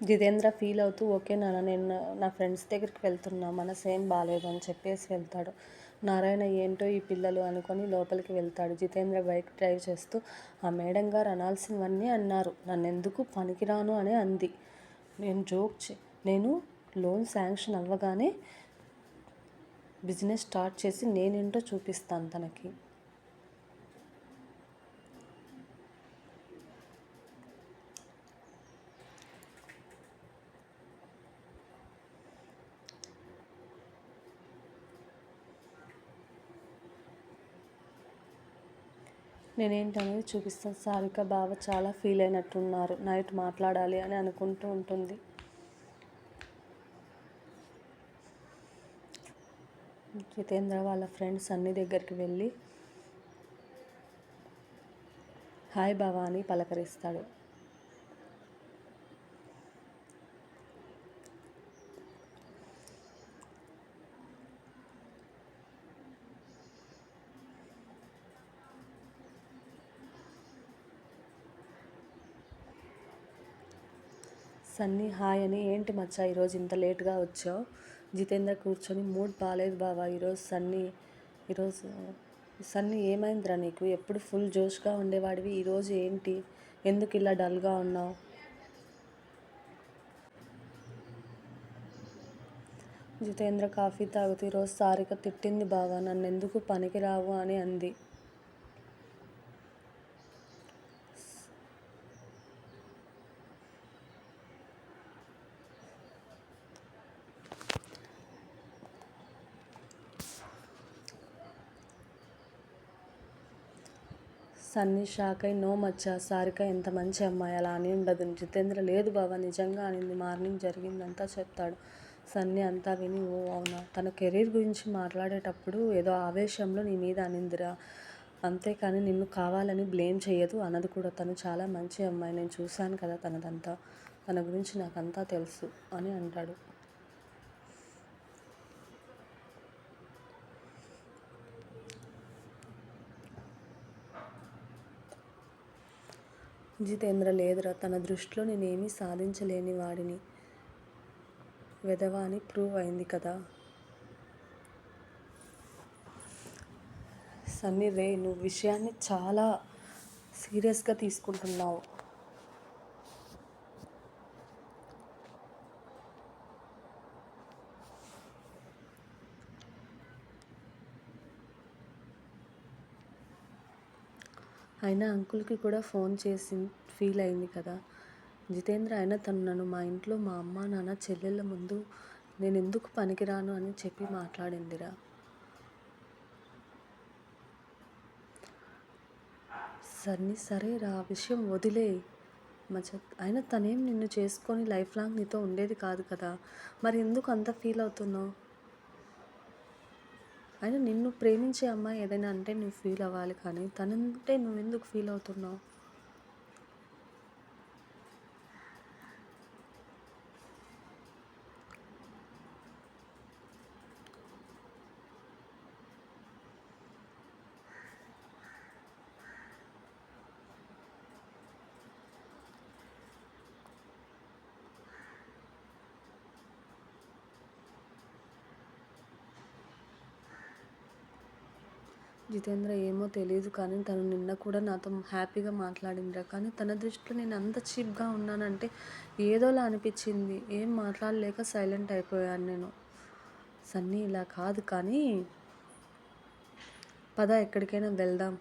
Jitendra feel అవుతూ okay నాన్న నేను నా ఫ్రెండ్స్ దగ్గరికి వెళ్తున్నా మనసు ఏం బాగాలేదు అని చెప్పేసి వెళ్తాడు. నారాయణ ఏంటో ఈ పిల్లలు అనుకొని లోపలికి వెళ్తాడు. జితేంద్ర బైక్ డ్రైవ్ చేస్తూ ఆ మేడం గారు అనాల్సినవన్నీ అన్నారు. నన్ను ఎందుకు పనికిరాను అని అంది. నేను జోక్ నేను లోన్ శాంక్షన్ అవ్వగానే బిజినెస్ స్టార్ట్ చేసి నేనేంటో చూపిస్తాను తనకి. నేనేంటనేది చూపిస్తాను. సారిక బావ చాలా ఫీల్ అయినట్టున్నారు. నైట్ మాట్లాడాలి అని అనుకుంటూ ఉంటుంది. జితేంద్ర వాళ్ళ ఫ్రెండ్స్ అన్ని దగ్గరికి వెళ్ళి హాయ్ బావా అని పలకరిస్తాడు. సన్నీ హాయ్ అని ఏంటి మచ్చా ఈరోజు ఇంత లేట్గా వచ్చావు? జితేంద్ర కూర్చొని మూడ్ బాగాలేదు బావా ఈరోజు సన్నీ ఈరోజు సన్నీ ఏమైందిరా నీకు? ఎప్పుడు ఫుల్ జోష్గా ఉండేవాడివి ఈరోజు ఏంటి? ఎందుకు ఇలా డల్గా ఉన్నావు? జితేంద్ర కాఫీ తాగుతూ ఈరోజు సారిక తిట్టింది బావా నన్ను ఎందుకు పనికిరావు? అని అంది. సన్నీ షాక్ అయి నో మచ్చా సారిక ఎంత మంచి అమ్మాయి అలా అని ఉండదు. జితేంద్ర లేదు బాబా నిజంగా అనింది. మార్నింగ్ జరిగిందంతా చెప్తాడు. సన్నీ అంతా విని ఓ అవునా? తన కెరీర్ గురించి మాట్లాడేటప్పుడు ఏదో ఆవేశంలో నీ మీద అనిందిరా. అంతేకాని నిన్ను కావాలని బ్లేమ్ చేయదు అన్నది కూడా. తను చాలా మంచి అమ్మాయి. నేను చూశాను కదా తనదంతా. తన గురించి నాకంతా తెలుసు అని అంటాడు. జితేంద్ర లేదురా తన దృష్టిలో నేనేమీ సాధించలేని వాడిని. వెధవా అని ప్రూవ్ అయింది కదా. సన్నీ రే నువ్వు విషయాన్ని చాలా సీరియస్గా తీసుకుంటున్నావు. అయినా అంకుల్కి కూడా ఫోన్ చేసి ఫీల్ అయింది కదా. జితేంద్ర అయినా తను నన్ను మా ఇంట్లో మా అమ్మ నాన్న చెల్లెళ్ళ ముందు నేను ఎందుకు పనికిరాను అని చెప్పి మాట్లాడిందిరా. సర్ని సరే రా విషయం వదిలే. మచ్చ అయినా తనేం నిన్ను చేసుకొని లైఫ్ లాంగ్ నీతో ఉండేది కాదు కదా. మరి ఎందుకు అంత ఫీల్ అవుతున్నావు? అయినా నిన్ను ప్రేమించే అమ్మాయి ఏదైనా అంటే నువ్వు ఫీల్ అవ్వాలి కానీ తనంటే నువ్వు ఎందుకు ఫీల్ అవుతున్నావు? జితేంద్ర ఏమో తెలియదు కానీ తను నిన్న కూడా నాతో హ్యాపీగా మాట్లాడిందిరా. కానీ తన దృష్టిలో నేను అంత చీప్గా ఉన్నానంటే ఏదోలా అనిపించింది. ఏం మాట్లాడలేక సైలెంట్ అయిపోయాను నేను. సన్నీ ఇలా కాదు కానీ పద ఎక్కడికైనా వెళ్దాం.